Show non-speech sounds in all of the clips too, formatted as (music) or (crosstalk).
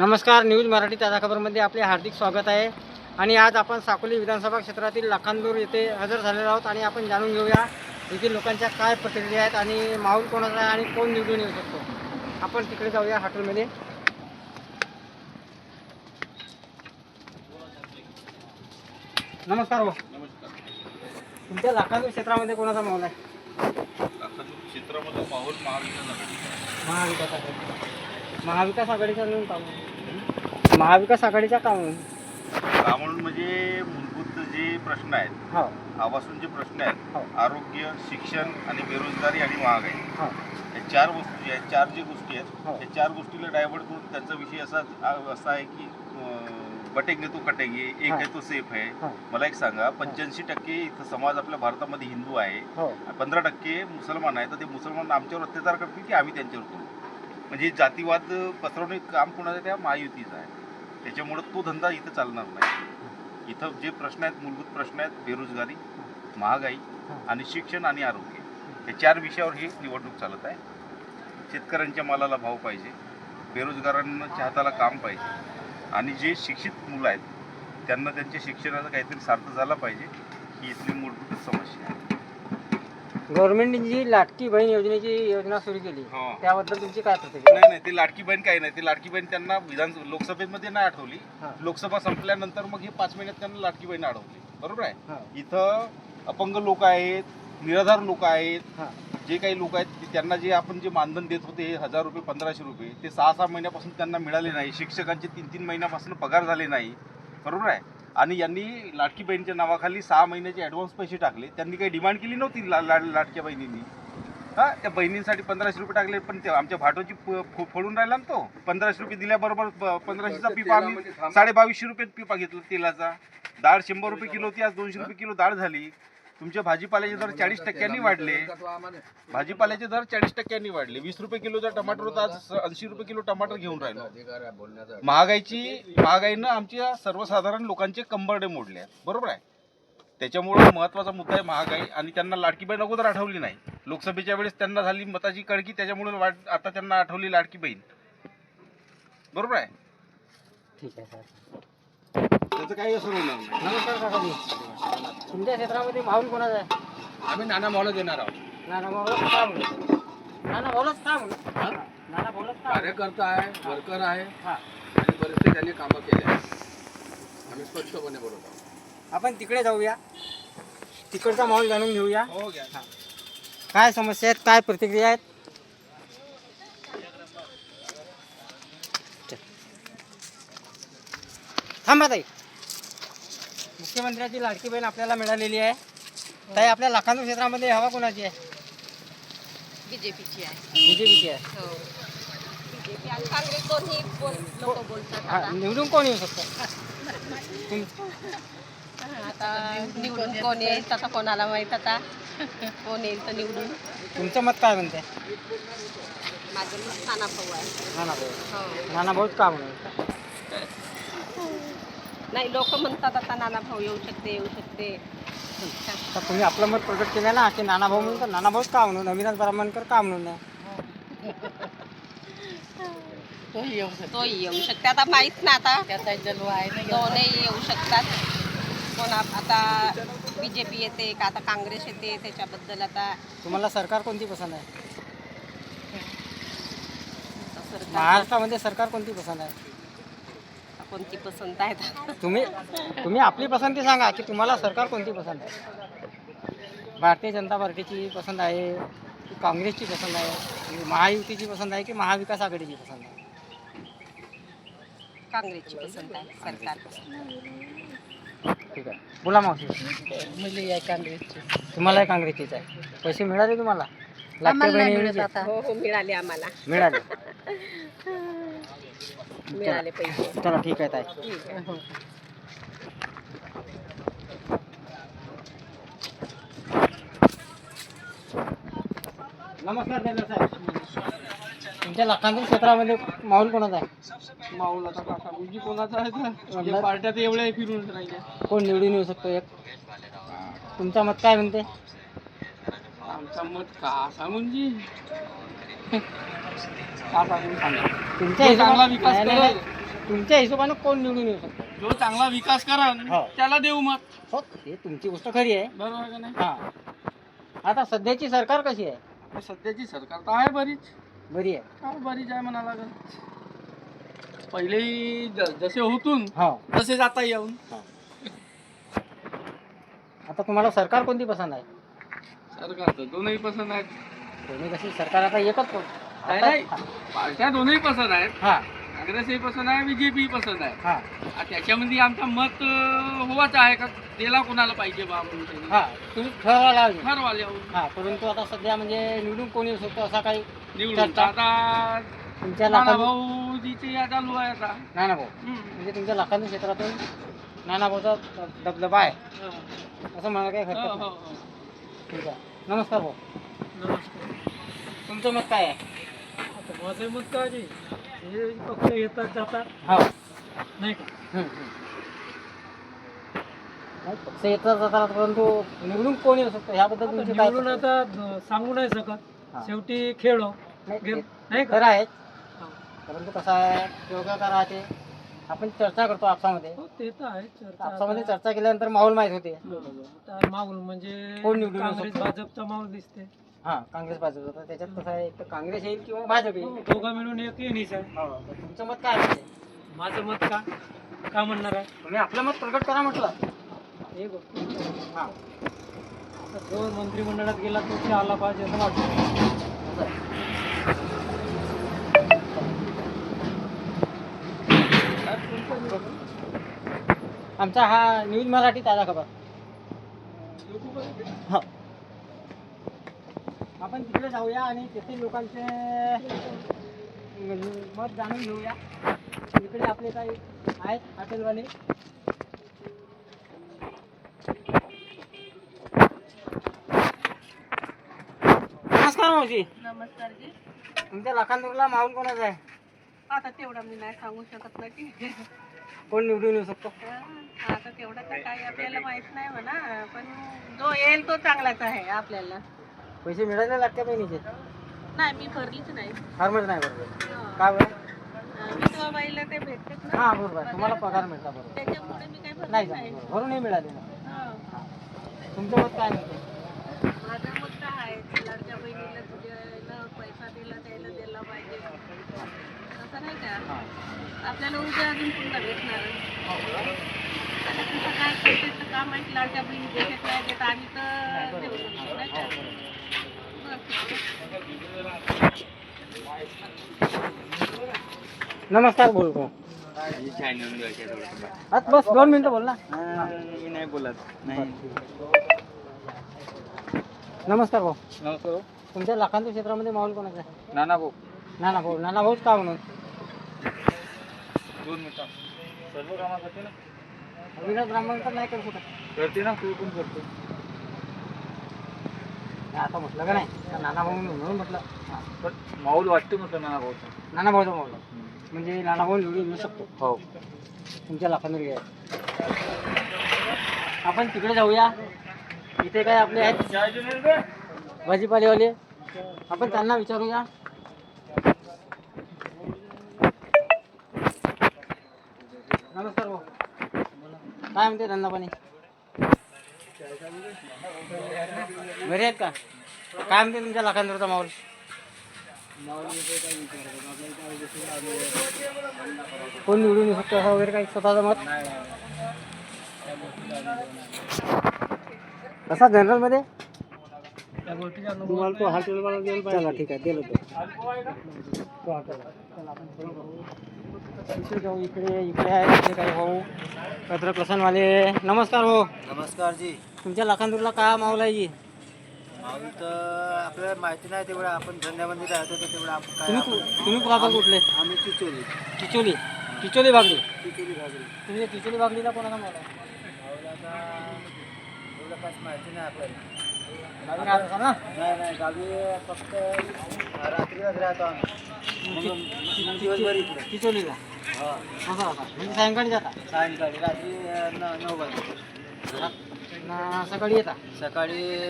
नमस्कार न्यूज मराठी ताजा खबरमध्ये आपले हार्दिक स्वागत आहे. आणि आज आपण साकोली विधानसभा क्षेत्रातील लाखांदूर येथे हजर झालेलो आहोत आणि आपण जाणून घेऊया येथील लोकांच्या काय प्रतिक्रिया आहेत आणि माहोल कोणाचा आहे आणि कोण निवडून येऊ शकतो. आपण तिकडे जाऊया हॉटेलमध्ये. नमस्कार भाऊ. नमस्कार. तुमच्या लाखांदूर क्षेत्रामध्ये कोणाचा माहोल आहे? क्षेत्रामध्ये माहोल महाविकास आघाडीचा आहे. महाविकास आघाडी. महाविकास आघाडीचा मिळून काम महाविकास आघाडीचा काम म्हणून? म्हणजे मूलभूत जे प्रश्न आहेत हो. आवासून जे प्रश्न आहेत हो. आरोग्य शिक्षण आणि बेरोजगारी आणि महागाई. हो. या चार वस्तू ज्या आहेत चार जे गोष्टी हो. आहेत त्या चार गोष्टीला डायव्हर्ट करून त्यांचा विषय असा असा आहे की अं, बटेंगे तो कटेंगे एक हा. आहे तो सेफ आहे. हो. मला एक सांगा पंच्याऐंशी टक्के इथं समाज आपल्या भारतामध्ये हिंदू आहे. हो. पंधरा टक्के मुसलमान आहे तर ते मुसलमान आमच्यावर अत्याचार करतील की आम्ही त्यांच्यावर करू? म्हणजे जातीवाद पसरवणे काम कोणाचं आहे? त्या महायुतीचं आहे. त्याच्यामुळं तो धंदा इथं चालणार नाही. इथं जे प्रश्न आहेत मूलभूत प्रश्न आहेत बेरोजगारी महागाई आणि शिक्षण आणि आरोग्य हे चार विषयावर ही निवडणूक चालत आहे. शेतकऱ्यांच्या मालाला भाव पाहिजे बेरोजगारांना चाहताला काम पाहिजे आणि जे शिक्षित मुलं आहेत त्यांना त्यांच्या शिक्षणाचा काहीतरी सार्थ झाला पाहिजे ही इथली मूलभूत समस्या आहे. गव्हर्नमेंटने जी लाटकी बहीण योजनेची योजना सुरू केली हा. त्याबद्दल तुमची काय प्रतिक्रिया? नाही नाही ती लाडकी बहीण काही नाही. ती लाडकी बहीण त्यांना विधान लोकसभेमध्ये नाही आठवली. हा. लोकसभा संपल्यानंतर मग ही पाच महिन्यात त्यांना लाडकी बहीण आठवली बरोबर आहे? हा, इथं अपंग लोक आहेत निराधार लोक आहेत. हा, जे काही लोक आहेत ते- त्यांना जे आपण जे मानधन देत होते हे हजार रुपये पंधराशे रुपये ते सहा सहा महिन्यापासून त्यांना मिळाले नाही. शिक्षकांचे तीन तीन महिन्यापासून पगार झाले नाही. बरोबर आहे? आणि यांनी लाडकी बहिणीच्या नावाखाली सहा महिन्याचे ॲडव्हान्स पैसे टाकले. त्यांनी काही डिमांड केली नव्हती ला ला- लाडक्या बहिणींनी. हा त्या बहिणींसाठी पंधराशे रुपये टाकले पण ते आमच्या भाटोची फोडून राहिला ना तो. पंधराशे रुपये दिल्याबरोबर पंधराशेचा पिपा आम्ही साडे बावीसशे रुपये पिपा घेतला तेलाचा. डाळ शंभर रुपये किलो होती आज दोनशे रुपये किलो डाळ झाली. तुमच्या भाजीपाल्याचे दर चाळीस टक्क्यांनी वाढले. भाजीपाल्याचे दर चाळीस टक्क्यांनी वाढले. वीस रुपये किलोचा टमाटर होता आज ऐंशी रुपये किलो टमाटर घेऊन राहिलो. महागाईची महागाईनं आमच्या सर्वसाधारण लोकांचे कंबरडे मोडले. आहेत बरोबर आहे? त्याच्यामुळं महत्त्वाचा मुद्दा आहे महागाई आणि त्यांना लाडकी बहीण अगोदर आठवली नाही. लोकसभेच्या वेळेस त्यांना झाली मताची कळकी त्याच्यामुळे वाट आता त्यांना आठवली लाडकी बहीण. बरोबर आहे? ठीक आहे सर. त्याचं काही असं होणार नाही. नमस्कार काकाजी तुमच्या क्षेत्रामध्ये माहोल कोणाचा आहे? आम्ही नाना मॉल देणार आहोत. नाना भाऊलाच का म्हणू नाना भाऊलाच का म्हणू नाना का म्हणू? कार्यकर्ता आहे वर्कर आहे. हा. आणि बरेचसे त्यांनी कामं केले आहेत. आम्ही स्पष्टपणे बोलत आहोत. आपण तिकडे जाऊया. तिकडचा माहोल जाणून घेऊया. हो घ्या. काय समस्या आहेत? काय प्रतिक्रिया आहेत? थांबा ताई. मुख्यमंत्र्याची लाडकी बहीण आपल्याला मिळालेली आहे. ताई आपल्या लाखांदूर क्षेत्रामध्ये हवा कोणाची आहे? बीजेपीची आहे. बीजेपीची आहे. हो. बीजेपी आणि काँग्रेस दोन्ही लोक बोलतात हा, आता. निवडून कोण येऊ शकतो? (laughs) आता निवडून कोण येईल तसं कोणाला माहीत आता? (laughs) कोण येईल तर निवडून? तुमचं मत काय म्हणते? माझं भाऊ आहे. नाना भाऊ हो. नाना भाऊच का म्हणून? नाही लोक म्हणतात आता नाना भाऊ येऊ शकते येऊ शकते. तर तुम्ही आपलं मत प्रकट केलं ना की नाना भाऊ म्हणून तर नाना भाऊच का म्हणून अविनाश ब्राह्मणकर का म्हणून नाही (laughs) तोही येऊ शकते. आता माहीत ना आता. दोनही येऊ शकतात. कोण आप- आता बीजेपी येते का? आता काँग्रेस येते त्याच्याबद्दल आता तुम्हाला सरकार कोणती पसंत आहे? सरकार महाराष्ट्रामध्ये सरकार कोणती पसंत आहे? कोणती पसंत आहे तुम्ही तुम्ही आपली पसंती सांगा की तुम्हाला सरकार कोणती पसंत आहे? भारतीय जनता पार्टीची पसंत आहे की काँग्रेसची पसंत आहे की महायुतीची पसंत आहे की महाविकास आघाडीची पसंत आहे? काँग्रेसची पसंत आहे सरकार ठीक आहे. बोला मावशी. मुली आहे काँग्रेसची. तुम्हाला काँग्रेसचीच आहे. पैसे मिळाले तुम्हाला? हो हो मिळाले आम्हाला. मिळाले. (laughs) मिळाले पैसे. चला ठीक आहे ताई. ठीक आहे. हो. नमस्कार साहेब. तुमच्या लाखांच्या क्षेत्रामध्ये माहोल कोणाचा आहे? माऊल आता काका मुलगी कोणाचा आहे? तर? पार्ट्या तर एवढ्या फिरून राहिल्या कोण निवडून येऊ शकतो एक? तुमचं मत काय म्हणते? आमचा मत का सांगून जी तुमच्या जो चांगला हिशोबाने- विकास नाही, नाही, करेल. नाही. तुमच्या हिशोबाने कोण निवडून येऊ शकतो? जो चांगला विकास करण हो. त्याला देऊ मत. हो ते तुमची गोष्ट खरी आहे. बरोबर का नाही? हा. आता सध्याची सरकार कशी आहे? पण सध्याची सरकार तर आहे बरीच. बरी आहे. बरीच आहे म्हणा लागेल. पहिले ज- जसे होतून हो. तसे जाता येऊन. आता तुम्हाला सरकार कोणती पसंत आहे? सरकार तर दोनही पसंत आहेत. तुम्ही कशी? सरकार आता एकच कोण नाही नाही. पार्ट्या दोनही पसंत आहेत. हा. काँग्रेसही पसंत आहे बीजेपी पसंत आहे. हा. आ, त्याच्यामध्ये आमचं मत अं, होवाच आहे का? त्याला कोणाला पाहिजे बा आपण. हा तुम्ही ठरवाले. हा परंतु आता सध्या म्हणजे निवडून कोण येऊ शकतो असा काही निवडून. चर्चा. आता तुमच्या नाना भाऊजीचे या चालू आहे आता. नाना भाऊ. हम्म. म्हणजे तुमच्या लाखांदूर क्षेत्रातून नाना भाऊचा दबदबा आहे. हो, असं म्हणायला काही हो, हरकत हो, नाही. हो. ठीक आहे. नमस्कार भाऊ. तुमचं मत काय आहे? माझं मत काय आहे? हे पक्ष येतात जातात हो नाही का हम्म, हम्म. नाही, पक्ष येतात जातात परंतु निवडून कोण येऊ शकतो ह्याबद्दल तुमची काय निवडून आता द- सांगू नाही हा. शकत शेवटी खेळ. नाही, गेम- ते नाही का खरं आहे हा. परंतु कसं आहे योगा का राहते आपण चर्चा करतो आपसामध्ये हो, ते तर आहे चर्चा आपसामध्ये आता- चर्चा केल्यानंतर माहोल माहीत होते बरोबर. आता माहोल म्हणजे कोण निवडून येऊ काँग्रेस शकतो? भाजपचा माहोल दिसते हा काँग्रेस भाजप. होता त्याच्यात कसं आहे एक तर काँग्रेस येईल किंवा भाजप येईल. हो, दोघं मिळून एक येणीच आहे. हो, तर तुमचं मत काय आहे? माझं मत का? का म्हणणार आहे? तुम्ही आपलं मत प्रकट करा म्हटलं. हे बघ. हा. आता जो मंत्रिमंडळात गेला तो ते आला पाहिजे असं वाटतं. असं आहे. आमचा हा न्यूज मराठी ताजा खबर हो. आपण तिकडे जाऊया आणि तेथील लोकांचे मत जाणून घेऊया. इकडे आपले काही आहेत हॉटेलवाले. नमस्कार मावशी. नमस्कार जी. तुमच्या लाखांदूरला माहोल कोणाचा आहे? आता तेवढं मी नाही सांगू शकत ना की. कोण निवडून येऊ शकतो? आता तेवढं तर काही आपल्याला माहीत नाही म्हणा पण जो येईल तो चांगलाच आहे आपल्याला. पैसे मिळाले लाटक्या बहिणीचे नाही मी भरलीच नाही. फार्मच नाही हं. काय बरं? अं, विधवा बाईला ते ना हा बरोबर. तुम्हाला पगार मिळता बरोबर. त्याच्यामुळे मी काही भरली नाही. नाही का भरूनही मिळाले ना. हं. तुमचं मत काय म्हणते माझं मत काय आहे लाडक्या बहिणीला तुझ्याला पैसा दिला त्याला दिला पाहिजे असं नाही का आपल्याला उद्या अजून पुन्हा भेटणार आता तुझं काय करतेचं काम आहे की लाडक्या बहिणी देत नाही देत आम्ही तर देऊ शकतो नाही का बस. नमस्कार बोलतो. आता बस दोन मिनिटं बोल ना. नाही बोलत. नमस्कार भाऊ. नमस्कार तुमच्या लाखांच्या क्षेत्रामध्ये माहोल कोणाचा आहे? नाना भाऊ. नाना भाऊ. नाना भाऊच का म्हणून? दोन मिनिटं. सर्व कामासाठी ना? विकास ब्राह्मण तर नाही करू शकत. करते ना तू पण करतो. नाही, आता म्हटलं का नाही? तर नाना भाऊ म्हणून म्हटलं. हा. पण माऊल वाटते म्हटलं नाना भाऊचा. नाना भाऊचा माहोल. म्हणजे नाना भाऊ निवडून येऊ शकतो. हो. तुमच्या लाखांवर घ्या. आपण तिकडे जाऊया. इथे काय आपले आहेत? भाजीपालेवाले. आपण त्यांना विचारूया. नमस्कार भाऊ. काय म्हणते धंदा पाणी घरी आहेत का? काय म्हणते तुमच्या लाखांवरचा माहोल? कोण निवडून येऊ शकतो असं वगैरे काही स्वतःचं मत? कसा जनरलमध्ये? तुम्हाला तो हॉटेल चला ठीक आहे दिलं तो. इकडे जाऊ इकडे इकडे आहे इकडे काही भाऊ कत्र वाले नमस्कार भाऊ नमस्कार जी. तुमच्या लाखांदूरला काय माहोल आहे जी? तर आपल्याला माहिती नाही तेवढं आपण धंद्यामध्ये राहतो तर तेवढं आपण काय तुम्ही कु- तुम्ही कुठले? आम्ही चिचोली. चिचोली. चिचोली बागडी. चिचोली बाजूला तुम्ही चिचोली माहोल आहे गावाला आता एवढं काहीच माहिती नाही आपल्याला. गावी राहत असाल ना? नाही नाही गावी फक्त रात्रीलाच राहतो आम्ही. मग दिवसभर इकडे. चिचोलीला? हा. असं म्हणजे सायंकाळी जाता? सायंकाळी रात्री अं, न नऊ वाजता. ना सकाळी येता? सकाळी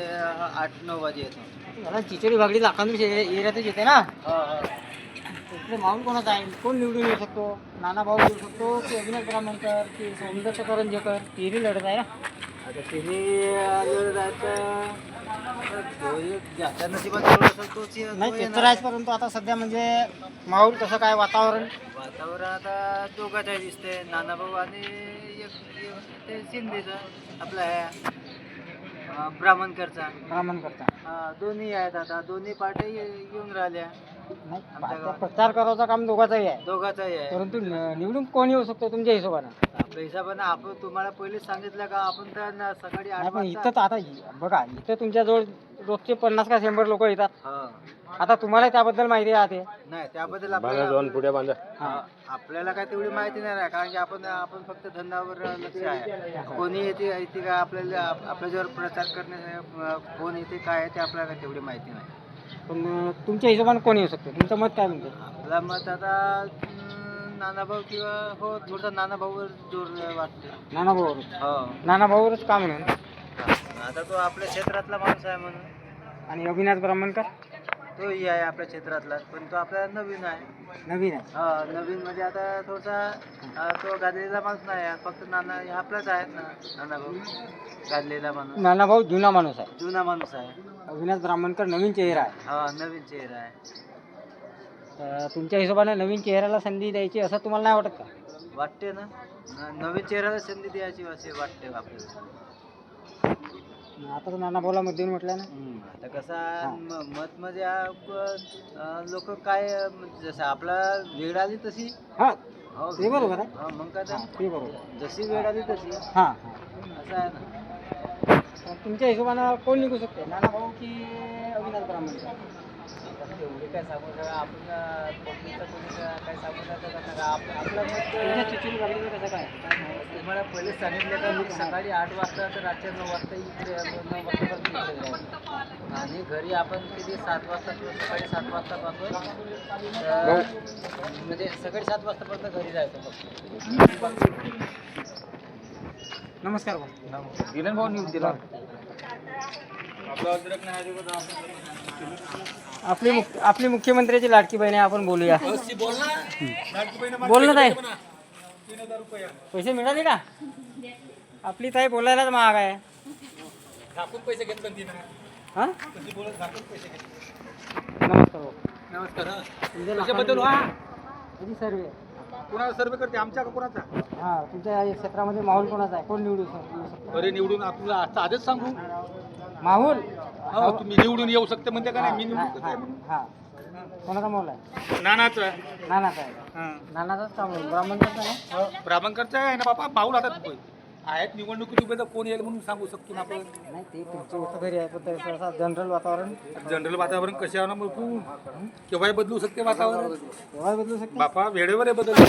आठ नऊ वाजे येतो. मला चिचोली बागडी लाखांदूर एरियातच येते ना? हा हा. इकडे माहोल कोणाचा आहे? कोण निवडून येऊ शकतो? नाना भाऊ येऊ शकतो? की अविनाश ब्राह्मणकर की सौंदर्य करंजेकर तिरी लढत आहे ना? आता तिन्ही लढत आहेत तर नाही तो. तर आहेच परंतु आता सध्या म्हणजे माहोल कसं काय वातावरण? वातावरण आता दोघांचं दिसते नानाभाऊ आणि एक- एक ते शिंदेचं आपलं ब्राह्मणकरचा. ब्राह्मण करता हा, दोन्ही आहेत आता. दोन्ही पार्टी ये- येऊन राहिल्या. नाही प्रचार करायचं काम दोघांचंही आहे. दोघाचाही आहे. परंतु न- निवडून कोण येऊ शकतो तुमच्या हिशोबानं? आपल्या हिशोबाने आपण तुम्हाला पहिलेच सांगितलं का आपण तर ना सकाळी आठ नाही पण इथं वाजता तर आता इ- बघा इथं तुमच्याजवळ रोजचे पन्नास का शंभर लोक येतात. हा. आता तुम्हाला त्याबद्दल माहिती राहते. नाही त्याबद्दल आपल्याला हा, आपल्याला काय तेवढी माहिती नाही राहत, कारण की आपण आपण फक्त धंद्यावर लक्ष आहे. कोणी येते येते का आपल्याला आप- आपल्याच्यावर प्रचार करणे कोण येते काय आहे ते आपल्याला काय तेवढी माहिती नाही. पण अं, तुमच्या हिशोबानं कोण येऊ शकतो? तुमचं मत काय म्हणते आपला मत आता अं, नानाभाऊ किंवा हो थोडसा नानाभाऊवर जोर वाटते नाना भाऊ हो. नाना भाऊवरच का म्हणून आता तो आपल्या क्षेत्रातला माणूस आहे म्हणून. आणि अविनाश ब्राह्मणकर? तोही आहे आपल्या क्षेत्रातला पण तो आपल्याला नवीन आहे. नवीन आहे. हा नवीन म्हणजे आता थोडासा अं, तो गाजलेला माणूस नाही आहे फक्त नाना हे आपलाच आहे ना नाना भाऊ. गाजलेला माणूस. नाना भाऊ जुना माणूस आहे. जुना माणूस आहे. अविनाश ब्राह्मणकर नवीन चेहरा आहे. हा नवीन चेहरा आहे. तर तुमच्या हिशोबाने नवीन चेहऱ्याला संधी द्यायची असं तुम्हाला नाही वाटत का? वाटते ना? न- नवीन चेहऱ्याला संधी द्यायची असे वाटते आपल्याला. आता तर नाना भाऊला मत देऊन म्हटलं ना. आता कसं म- मत म्हणजे लोक काय अं, जसं आपला वेळ आली तशी. हा हो, ते बरोबर आहे. हा, मग काय हा, तर ते बरोबर. जशी वेळ आली तशी. हां हां. असं आहे ना. तुमच्या हिशोबानं कोण निघू शकते नाना भाऊ की अविनाश ब्राह्मणकर तुम्हाला पहिले सांगितलं का मी सकाळी आठ वाजता तर रात्री नऊ वाजता इकडे नऊ जायचं. आणि घरी आपण किती सात वाजता किंवा सकाळी सात वाजतापासून म्हणजे सकाळी सात वाजतापर्यंत घरी जायचं फक्त. नमस्कार भाऊ. दिलन भाऊ न्यूज दिला. आपली मुख- आपली मुख्यमंत्र्याची लाडकी बहीण आहे आपण बोलूया. बोल ना ताई. पैसे मिळाले का? आपली ताई बोलायलाच महाग आहे. हा? नमस्कार भाऊ नमस्कार तुमच्या लाखांनी- किती सर्वे? कुणाला सर्वे करते? आमच्या का कोणाचा? हा तुमच्या या क्षेत्रामध्ये माहोल कोणाचा आहे? कोण निवडू शक- शकतो? अरे निवडून आपल्याला आता आधीच सांगू. माहोल? हो तुम्ही निवडून येऊ शकते म्हणते का नाही? मी हा, निवडून हा, हा. कोणाचा माहोल आहे? नानाचं नानाचा आहे. नानाचाच काम होईल ब्राह्मणचा नाही ब्राह्मणकरचं आहे ना बाबा पाऊल आता आहेत निवडणुकीत उभे तर कोण येईल म्हणून सांगू शकतो ना आपण. नाही ते तुमची गोष्ट खरी आहे पण तरी सहसा जनरल वातावरण. जनरल वातावरण कशा ना मग केव्हाही बदलू शकते वातावरण. केव्हा बदलू शकते? बापा वेळेवर बदल.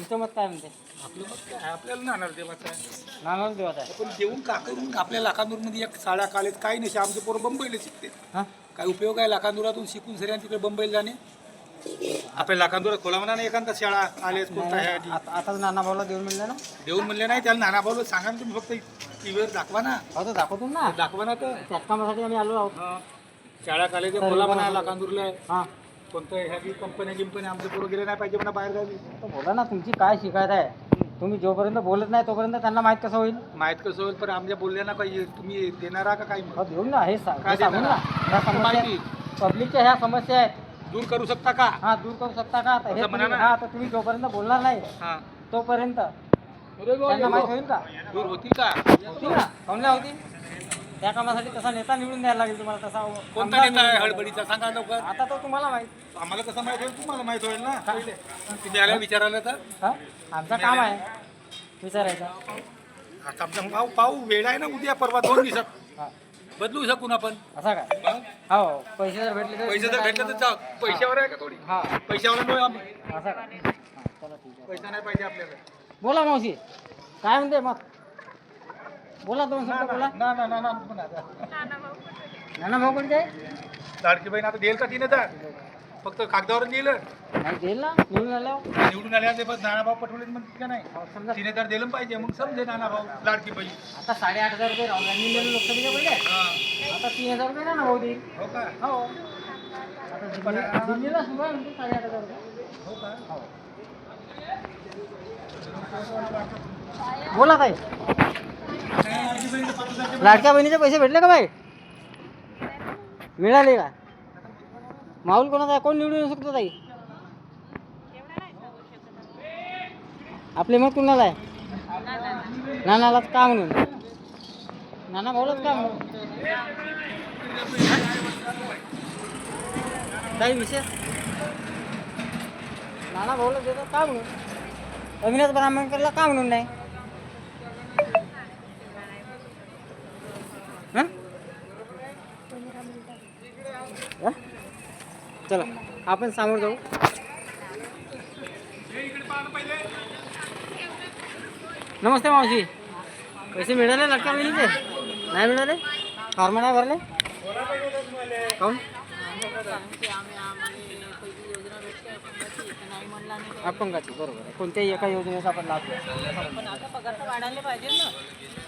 तुमचं मत काय म्हणते? आपलं मत काय? आपल्याला नाणार देवाचं आहे. नानाच देवाचा आहे. आपण देऊन का करून आपल्या लाखांदूरमध्ये एक शाळा कॉलेज काही नाही आमचे पोरं बंबईला शिकते. हा? काय उपयोग आहे लाखांदुरातून शिकून आणि तिकडे बंबईला जाणे? आपल्या लाखांदुरात खोला ना एखादा शाळा आले कोणता ह्या आधी. आता आताच नाना भाऊला देऊन मिळलं ना. देऊन म्हणले नाही त्याला नाना भाऊ सांगा ना तुम्ही फक्त टीव्हीवर दाखवा ना. हो तर दाखवतो ना. दाखवा ना तर. त्याच कामासाठी आम्ही आलो आहोत. शाळा कॉलेज खोला म्हणा लाखांदूरला आहे. हा. कोणतं ह्या बी कंपन्या गिंपन्या आमचे पोरं गेले नाही पाहिजे म्हणा बाहेर गावी. तर बोला ना तुमची काय शिकायत आहे? तुम्ही जोपर्यंत बोलत नाही तोपर्यंत त्यांना माहीत कसं होईल? माहीत कसं होईल? पण आमच्या बोलल्या ना काही तुम्ही देणारा का काही हो देऊन ना हे सा- काय हे सांगून देणार? ना. समस्या. पब्लिकच्या ह्या समस्या आहेत. दूर करू शकता का? हा दूर करू शकता का? तर हे असं म्हणा तुम्ही- ना. हा तर तुम्ही जोपर्यंत बोलणार नाही हा. तोपर्यंत. त्यांना माहीत होईल का? दूर होतील का? होतील ना. नाही होतील त्या कामासाठी तसा नेता निवडून द्यायला लागेल तुम्हाला तसा कोणता नेता आहे हडबडीचा सांगा लवकर. आता तो तुम्हाला माहीत. आम्हाला कसं माहीत होईल? तुम्हाला माहीत होईल ना. तुम्ही आल्या विचारायला तर. हा? आमचं काम आहे. विचारायचं. आता आमचा पाऊ वेळ आहे ना उद्या परवा दोन दिवसात. हा. बदलू शकून आपण. असा काय हा? हो पैसे जर भेटले तर पैसे जर भेटले तर पैशावर आहे का थोडी? हा. पैशावर नाही आम्ही. असा काय हा, चला ठीक आहे. पैसा नाही पाहिजे आपल्याला. बोला मावशी. काय म्हणते मग? बोला दोन शब्द बोला. ना ना ना ना. नाना भाऊ कोणते लाडकी बहीण आता देईल का तीन हजार फक्त कागदावर दिलं नाही देईल ना. निवडून आल्यावर. निवडून आल्या ते बस नानाभाऊ पटवले म्हणतात का नाही? हो, समजा. तीन हजार दिलं पाहिजे मग समजे नानाभाऊ लाडकी बहीण आता साडेआठ हजार रुपये राहुल गांधी दिलेले लोकसभेच्या पहिले. हा. आता तीन हजार रुपये नाना भाऊ देईल. हो का? हो. दिल्लीला म्हणते साडेआठ हजार रुपये. हो. बोला ताई. लाडक्या बहिणीचे पैसे भेटले का बाई? मिळाले का? माऊल कोणाचा आहे? कोण निवडून येऊ शकतो ताई? आपले मत कुणाला आहे? नानालाच का म्हणून? नाना भाऊलाच का म्हणून? काही विशेष? नाना भाऊला देतात का म्हणून? अविनाश ब्राह्मणकरला का म्हणून नाही? आपण समोर जाऊ नमस्ते मावशी। पैसे मिळाले लाडक्या बहिणीचे नाही मिळाले फॉर्म नाही भरले काऊन अपंगाची बरोबर आहे कोणत्याही एका योजनेचा आपण लाभ.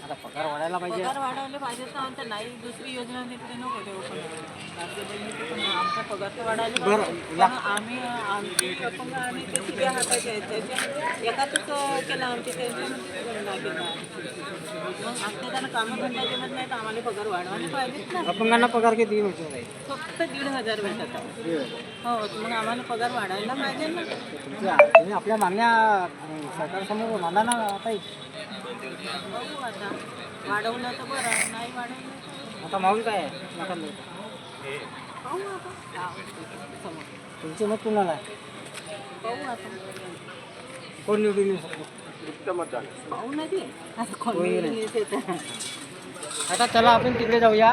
आता पगार वाढायला पाहिजे. आता पगार वाढवले पाहिजे तर आमच्या नाही दुसरी योजना तिकडे नको देऊ पण आमचा पगार तर वाढायला पाहिजे. पण आम्ही आमची अपंग आणि ते किती हाताचे आहेत त्याच्या एकातच केलं आमची त्यांच्यामध्ये गणना केला मग आमच्या त्यांना कामं धंदा जमत नाही तर आम्हाला पगार वाढवायला पाहिजेत ना. अपंगांना पगार किती? फक्त दीड हजार भेटत आहे. हो मग आम्हाला पगार वाढायला पाहिजे ना. तुम्ही आपल्या मागण्या अं, सरकारसमोर मांडा ना ताई. बघू आता. वाढवलं तर बरं नाही वाढवलं तर आता माऊल काय आहे? नका देऊ. पाहू आता. हा, समोर. तुमचे मत कुणाला आहे? पाहू आता. कोण निवडून येऊ शकतो पाहू ना ते. आता कोण होईल. निवडून येते तर. आता चला आपण तिकडे जाऊया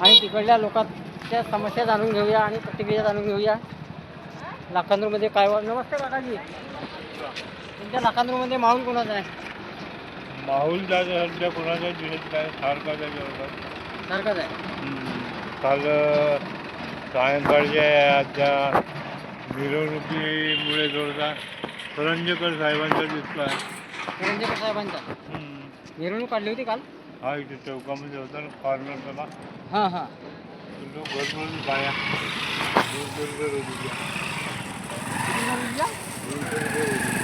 आणि तिकडल्या लोकांच्या समस्या जाणून घेऊया आणि प्रतिक्रिया जाणून घेऊया. लाखांदूरमध्ये काय वा- नमस्ते काकाजी तुमच्या लाखांदूरमध्ये माहोल कोणाचा आहे? माहोल दादा सध्या कोणाच्या जिल्ह्यात काय? सारखा त्याच्यावर सारखाच आहे काल सायंकाळच्या आजच्या मिरवणुकीमुळे थोडासा करंजेकर साहेबांचा दिसतो आहे. करंजेकर साहेबांचा. मिरवणूक काढली होती काल? हा इथे चौकामध्ये होता ना कॉर्नर त्याला हां हां. तो बाया. होती. त्या. दोन दोन घर होती.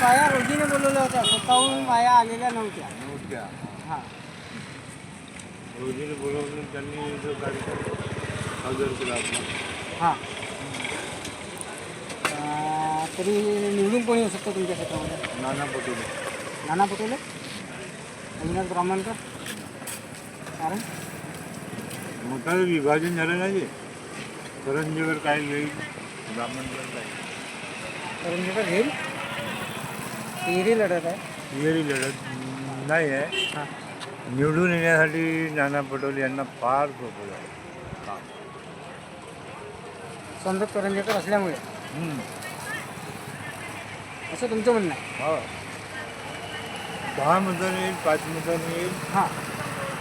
बाया रोजीने बोलवल्या होत्या. स्वतःहून बाया आलेल्या नव्हत्या. नव्हत्या. हाँ. रोजीने बोलवून त्यांनी जो कार्यक्रम सादर केला आपला. हाँ. अं, तरी निवडून कोणी येऊ शकतो तुमच्या क्षेत्रामध्ये? नाना पटोले. नाना पटोले? अविनाश ब्राह्मणकर? कारण? मताचं विभाजन झालं नाही. करंजीवर काय येईल? ब्राह्मणवर काय करंजेकर घेईल तिहेरी लढत आहे. तिहेरी लढत नाही आहे. निवडून येण्यासाठी नाना पटोले यांना फार सोपं झालं. संदत करंजेकर असल्यामुळे. हम्म. असं तुमचं म्हणणं आहे. हो. दहा मतांनी येईल पाच मतांनी येईल हां.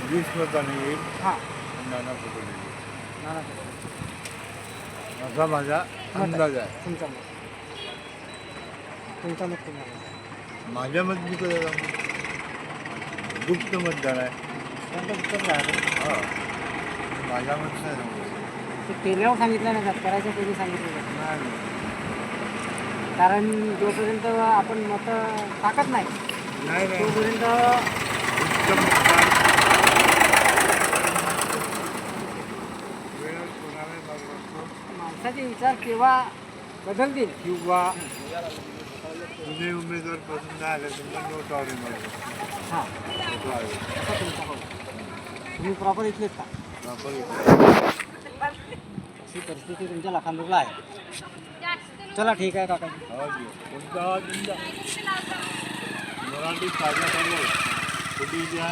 वीस मतांनी येईल. हां. नाना पटोले येईल. नाना पटोले. असा माझा अंदाज आहे. तुमचा मत. तुमचा मत तुम्हाला. माझ्या मत मी गुप्त मतदान आहे? हा. माझ्या मत नाही. ते केल्यावर सांगितलं नाही जात करायच्या पूर्वी सांगितलं नाही कारण जोपर्यंत आपण मत टाकत नाही नाही नाही. तोपर्यंत गुप्त मतदान. वेळ कोणालाही लागू असतो. माणसाचे विचार केव्हा बदलतील? किंवा जुने उमेदवार पसंत आले तर नोट आवडेल मला. हां. नोट तुम्ही प्रॉपर इथलेच का? इथे. अशी परिस्थिती तुमच्या लाखांदूरला आहे. चला ठीक आहे काकाजी मराठी चालू कुठे द्या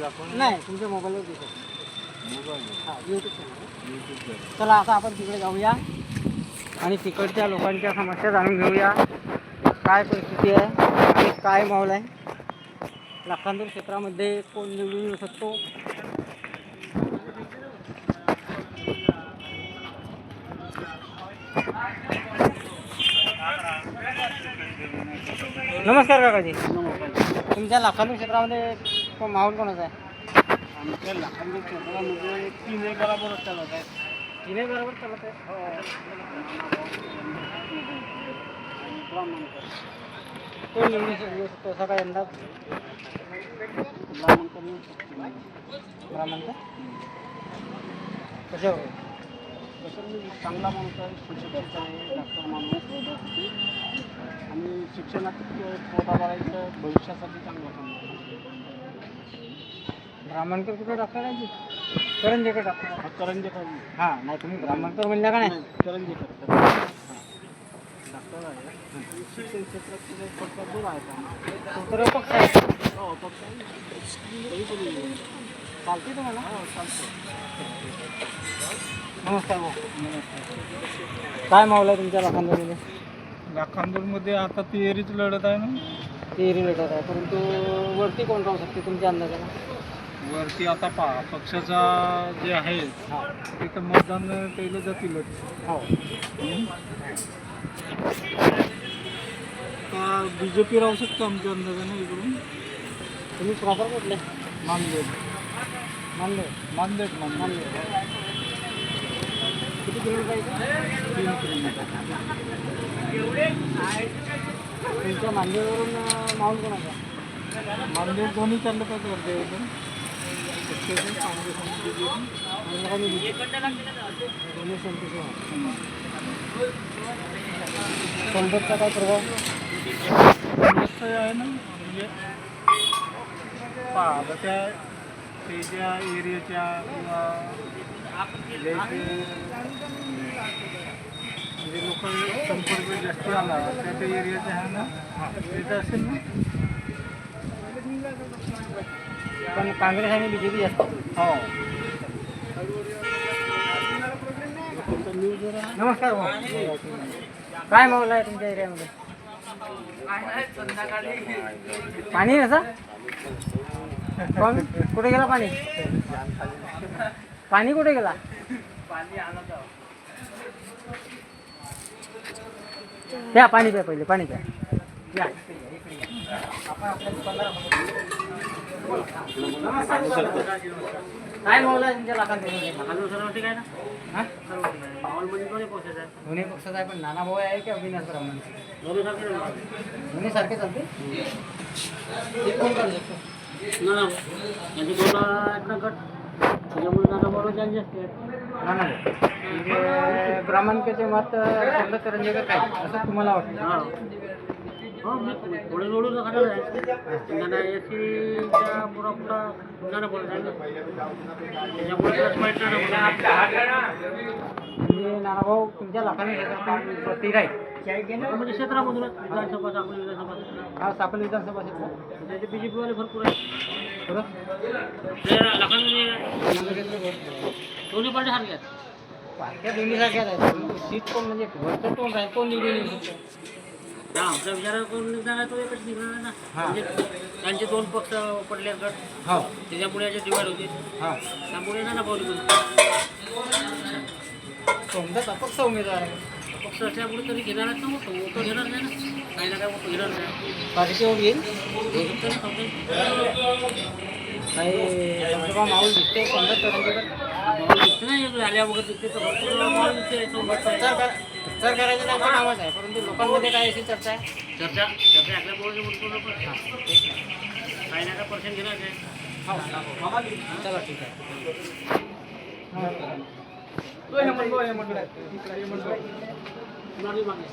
दाखवून नाही तुमच्या मोबाईलवर दिसेल मोबाईल. हां यूट्यूब चॅनल यूट्यूबवर चला आता आपण तिकडे जाऊया आणि तिकडच्या लोकांच्या समस्या जाणून घेऊया. काय परिस्थिती आहे? आणि काय माहोल आहे? लाखांदूर क्षेत्रामध्ये कोण निवडून येऊ शकतो? नमस्कार काकाजी. तुमच्या लाखांदूर क्षेत्रामध्ये कोण माहोल कोणाचा आहे? आमच्या लाखांच्या क्षेत्रामध्ये तीन एकरावर चालत आहे. तिने बरोबर चालत आहे? कोण निवडून येऊ शकतो असा काय अंदाज ब्राह्मणचा कशावर चांगला माणूस आहे शिक्षकाचा आहे डॉक्टर माणूस आणि शिक्षणात पोटा बाळायचं भविष्यासाठी चांगलं काम ब्राह्मणकर कुठे डॉक्टर आहे? करंजेकर डॉक्टर. करंजेकर. हां नाही तुम्ही ब्राह्मणकर म्हणल्या का नाही करंजेकर. आहे शिक्षण क्षेत्रात दूर आहे तर पक्ष आहे हो. चालते तुम्हाला हो चालतं नमस्कार भाऊ काय मावला तुमच्या लाखांमध्ये लाखांदूरमध्ये आता तिहेरीच लढत आहे ना. ते रिलेटेड आहे. परंतु वरती कोण राहू शकते तुमच्या अंदाजाला वरती आता पहा पक्षाचा जे आहे हां. ते तर मतदान केलं जातीलच. हो. बी जे पी राहू शकतो आमच्या अंदाजाने इकडून तुम्ही प्रॉपर कुठले? नांदेड. नांदेड. नांदेड नांदेड. किती किलोमीटर आहे तीन किलोमीटर. तुमच्या नांदेडवरून माऊंट कोणाचा? नांदेड दोन्ही चाललं पाहिजे अर्धे एकदम काँग्रेस आणि B J P Ramesh Santosh सोनबतचा काय प्रभाव। आहे ना म्हणजे पहा आता त्या ते ज्या एरियाच्या किंवा म्हणजे लोक संपर्क जास्त आला त्या त्या एरियाचे आहे ना? तिथं असेल ना? पण काँग्रेस आणि बीजेपी जास्त. हो. नमस्कार भाऊ. काय मावला आहे तुमच्या एरियामध्ये? पाणी आहे असं कुठे गेला पाणी? पाणी कुठे गेला? प्या पाणी प्या पहिले पाणी प्या. या. काय मावला आहे तुमच्या लाखांमध्ये काय ना? हा? दोन्ही पक्षाचा आहे. पण नाना भाऊ आहे की अविनाश ब्राह्मण? दोन्ही सारखे चालते ते कोण शकतो नाना भाऊ. म्हणजे ब्राह्मणकेचे मत समजा करंजेकर काय? असं तुम्हाला वाटतं. थोडे निवडून खाणार आहे. त्यांना एसीच्या पुरा पुरा जाणं पडत आहे ना. त्याच्यामुळे त्याच माहीत नाही म्हणजे नाना भाऊ तुमच्या लाखाने प्रति राहील म्हणजे क्षेत्रामधूनच विधानसभा चांगली विधानसभा. हा सापल विधानसभा क्षेत्र. त्याचे बी जे पीवाले भरपूर आहे. लाखांमध्ये दोन्ही पार्टी हार घ्यात पार्ट्या दोन्ही सारख्याच आहेत. सीट कोण म्हणजे वरचं कोण राहील कोण निवडून येऊ शकतो त्या आमचा विचार करून निघणार तो एकच निघणार आहे ना. हा. म्हणजे त्यांचे दोन पक्ष पडले गट हो. त्याच्यामुळे याचे डिवाईड होते. हां. त्यामुळे ना ना पावली समजा अपक्ष उमेदवार आहे. पक्ष असल्यामुळे तरी घेणारच ना मग तो तो घेणार नाही ना. काही ना काय तो घेणार नाही. पार्टीवर येईल. दोघं तरी समजेल. काही लोकसभा माहोल दिसते समजा करंजेकर माहोल दिसते ना इकडे आल्या वगैरे दिसते तर भरपूर माहोल दिसते सोबतचा आहे. प्रचार कर- प्रचार करायचं त्यांचं कामच आहे परंतु लोकांमध्ये काय अशी चर्चा आहे चर्चा चर्चा आपल्या बोलणे म्हणतो लोक काही ना काय पर्सेंट घेणार नाही हो चला ठीक आहे कुणाली मागे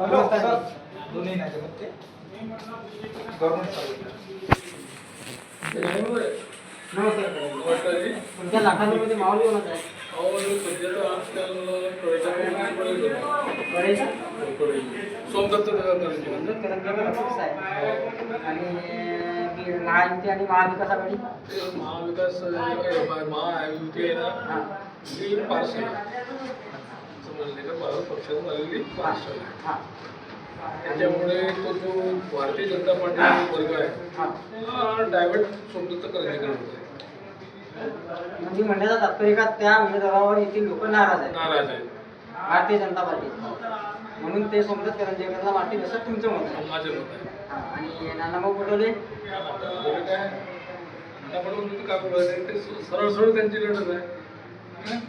नमस्कार सर. नमस्कार नमस्कार तुमच्या लाखांमध्ये माहोल कोणाचा आहे? कळेचा? म्हणजे करंजेकर पक्ष आहे. आणि बी- महायुती आणि महाविकास आघाडी? महाविकास महायुती आहे ना हां ही पक्षातून आलेली आहे. हां. त्याच्यामुळे तो जो भारतीय जनता पार्टी वर्ग आहे हां. डायव्हर्ट समजूत करण्याकडे होते म्हणजे म्हणण्याचा तात्पर्य का त्या उमेदवारावर येथील लोक नाराज आहेत? नाराज आहे भारतीय जनता पार्टी. म्हणून ते सोमदत्त करंजेकरांना वाटतील असं तुमचं मत आहे? माझं मत आहे. हा, आणि नानाभाऊ पटोले आता काय? त्याकडून काय बोलायचं ते सरळ सरळ त्यांची लढत आहे?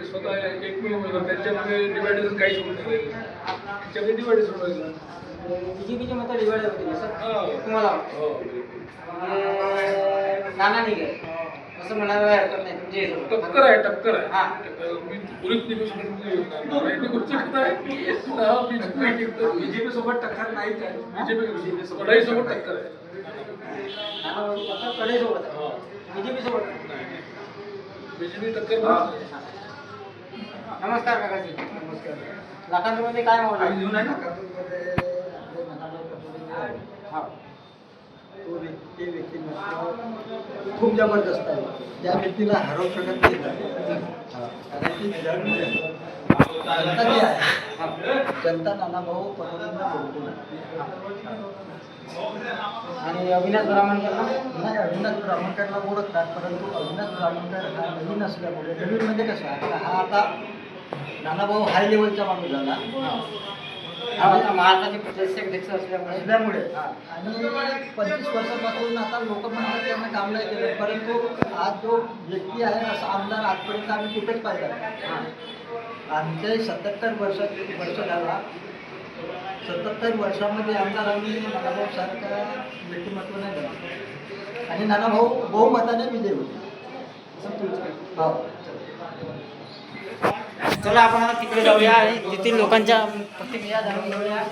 ते स्वतः एकमेव उमेदवार त्यांच्यामध्ये डिवायडेशन काहीच होत नाही. त्यांच्यामध्ये डिवायडेशन होईल बीजेपीचे मतं डिवाइड होतील असं? हो. तुम्हाला वाटतं? हो. म्हणजे नाना निघे. असं म्हणायला हरकत नाही. तुमच्या हिशोबाने. टक्कर आहे टक्कर आहे. हा. मी पोलीस निघू शकत नाही निघू शकत आहे? बीजेपी सोबत टक्कर नाही बीजेपी लढाई सोबत टक्कर आहे. नाना फक्त कडेसोबत आहे. हो. बीजेपी सोबत आहे. बीजेपी टक्कर नाही. नमस्कार काकाजी. नमस्कार. लाखांमध्ये काय माहोल आहे हा. तो व्यक्ती ते व्यक्तिमत्व खूप जबरदस्त आहे. त्या व्यक्तीला हरवू शकत नाही. हा. कारण की जनता जी आहे जनता नानाभाऊ पटोलेंना बोलतो. आणि अविनाश ब्राह्मणकरला? नाही अविनाश ब्राह्मणकरला ओळखतात परंतु अविनाश ब्राह्मणकर हा नवीन असल्यामुळे नवीन म्हणजे कसं आता हा आता नानाभाऊ हाय लेवलचा माणूस झाला. हा आता महाराष्ट्राचे प्रदेशाध्यक्ष असल्यामुळे. असल्यामुळे. आणि पंचवीस वर्षापासून आता लोक म्हणतात त्यांना काम नाही केलं परंतु आज जो व्यक्ती आहे असा आमदार आजपर्यंत आम्ही कुठेच पाहिला नाही. आमचे सत्याहत्तर वर्ष वर्ष झाला. सत्याहत्तर वर्षामध्ये आमदार आम्ही नानाभाऊ सारखा व्यक्तिमत्व नाही झाला. आणि नानाभाऊ बहुमताने विजय होते. हो. चला आपण आता तिकडे जाऊया आणि तेथील लोकांच्या प्रतिक्रिया जाणून घेऊया.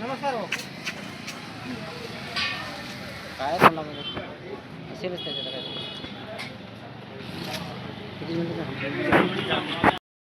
नमस्कार भाऊ काय तोंडामध्ये असेलच त्याच्यात काय?